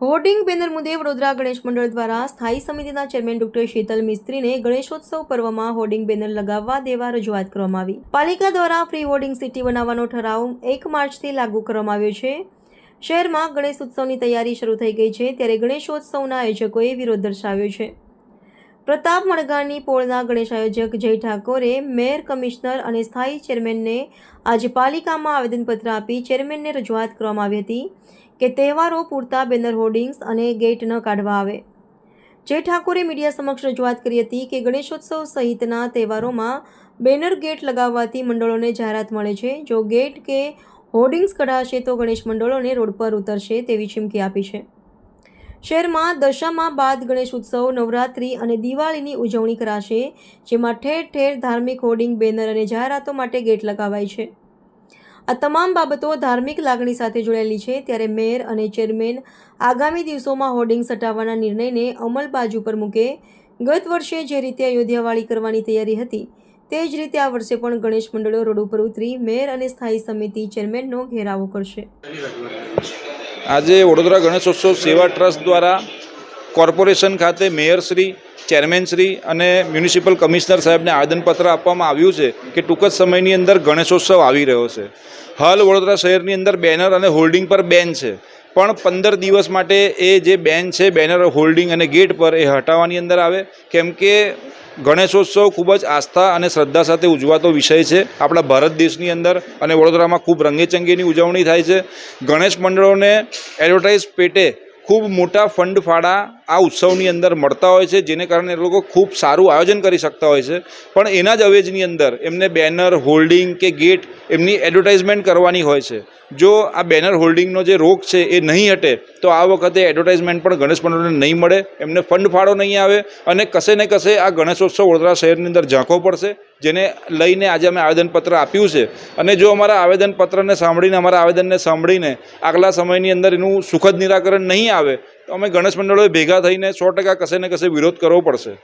Hoarding banner મુદ્દે વડોદરા ગણેશ મંડળ દ્વારા સ્થાયી સમિતિના ચેરમેન ડોક્ટર શીતલ મિસ્ત્રીને ગણેશોત્સવ પર્વમાં હોર્ડિંગ બેનર લગાવવા દેવા રજૂઆત કરવામાં આવી. પાલિકા દ્વારા ફ્રી હોર્ડિંગ સિટી બનાવવાનો ઠરાવ એક માર્ચથી લાગુ કરવામાં આવ્યો છે. શહેરમાં ગણેશ ઉત્સવની તૈયારી શરૂ થઈ ગઈ છે, ત્યારે ગણેશોત્સવના આયોજકોએ વિરોધ દર્શાવ્યો છે. પ્રતાપ મણગાની પોળના ગણેશ આયોજક જય ઠાકોરે મેયર, કમિશનર અને સ્થાયી ચેરમેનને આજે પાલિકામાં આવેદનપત્ર આપી ચેરમેનને રજૂઆત કરવામાં આવી હતી કે તહેવારો પૂરતા બેનર હોર્ડિંગ્સ અને ગેટ ન કાઢવા આવે. જય ઠાકોરે મીડિયા સમક્ષ રજૂઆત કરી હતી કે ગણેશોત્સવ સહિતના તહેવારોમાં બેનર ગેટ લગાવવાથી મંડળોને જાહેરાત મળે છે. જો ગેટ કે હોર્ડિંગ્સ કઢાશે તો ગણેશ મંડળોને રોડ પર ઉતરશે તેવી ચીમકી આપી છે. શહેરમાં દશામાં બાદ ગણેશ ઉત્સવ, નવરાત્રિ અને દિવાળીની ઉજવણી કરાશે, જેમાં ઠેર ઠેર ધાર્મિક હોર્ડિંગ, બેનર અને જાહેરાતો માટે ગેટ લગાવાય છે. આ તમામ બાબતો ધાર્મિક લાગણી સાથે જોડાયેલી છે, ત્યારે મેયર અને ચેરમેન આગામી દિવસોમાં હોર્ડિંગ સટાવવાના નિર્ણયને અમલ બાજુ પર મૂકે. ગત વર્ષે જે રીતે અયોધ્યાવાળી કરવાની તૈયારી હતી, તે જ રીતે આ વર્ષે પણ ગણેશ મંડળો રોડ ઉપર ઉતરી મેયર અને સ્થાયી સમિતિ ચેરમેનનો ઘેરાવો કરશે. આજે વડોદરા ગણેશોત્સવ સેવા ટ્રસ્ટ દ્વારા કોર્પોરેશન ખાતે મેયરશ્રી ચેરમેનશ્રી અને મ્યુનિસિપલ કમિશનર સાહેબને આવેદનપત્ર આપવામાં આવ્યું છે કે ટૂંક જ સમયની અંદર ગણેશોત્સવ આવી રહ્યો છે. હાલ વડોદરા શહેરની અંદર બેનર અને હોલ્ડિંગ પર બેન છે. પણ પંદર દિવસ માટે એ જે બેન છે, બેનર હોલ્ડિંગ અને ગેટ પર એ હટાવવાની અંદર આવે. કેમ કે ગણેશોત્સવ ખૂબ જ આસ્થા અને શ્રદ્ધા સાથે ઉજવાતો વિષય છે. આપણા ભારત દેશની અંદર અને વડોદરામાં ખૂબ રંગેચંગીની ઉજવણી થાય છે. ગણેશ મંડળોને એડવર્ટાઇઝ પેટે ખૂબ મોટા ફંડ ફાળા આ ઉત્સવની અંદર મળતા હોય છે, જેને કારણે એ લોકો ખૂબ સારું આયોજન કરી શકતા હોય છે. પણ એના જ અવેજની અંદર એમને બેનર, હોલ્ડિંગ કે ગેટ એમની એડવર્ટાઇઝમેન્ટ કરવાની હોય છે. જો આ બેનર, હોલ્ડિંગનો જે રોગ છે એ નહીં હટે, તો આ વખતે એડવર્ટાઇઝમેન્ટ પણ ગણેશ મંડળને નહીં મળે. એમને ફંડ ફાળો નહીં આવે અને કશે ને કશે આ ગણેશોત્સવ વડોદરા શહેરની અંદર ઝાંખો પડશે. જેને લઈને આજે અમે આવેદનપત્ર આપ્યું છે. અને જો અમારા આવેદનપત્રને સાંભળીને, અમારા આવેદનને સાંભળીને આગલા સમયની અંદર એનું સુખદ નિરાકરણ નહીં આવે, તો અમે ગણેશ મંડળોએ ભેગા થઈને સો ટકા કશે ને કશે વિરોધ કરવો પડશે.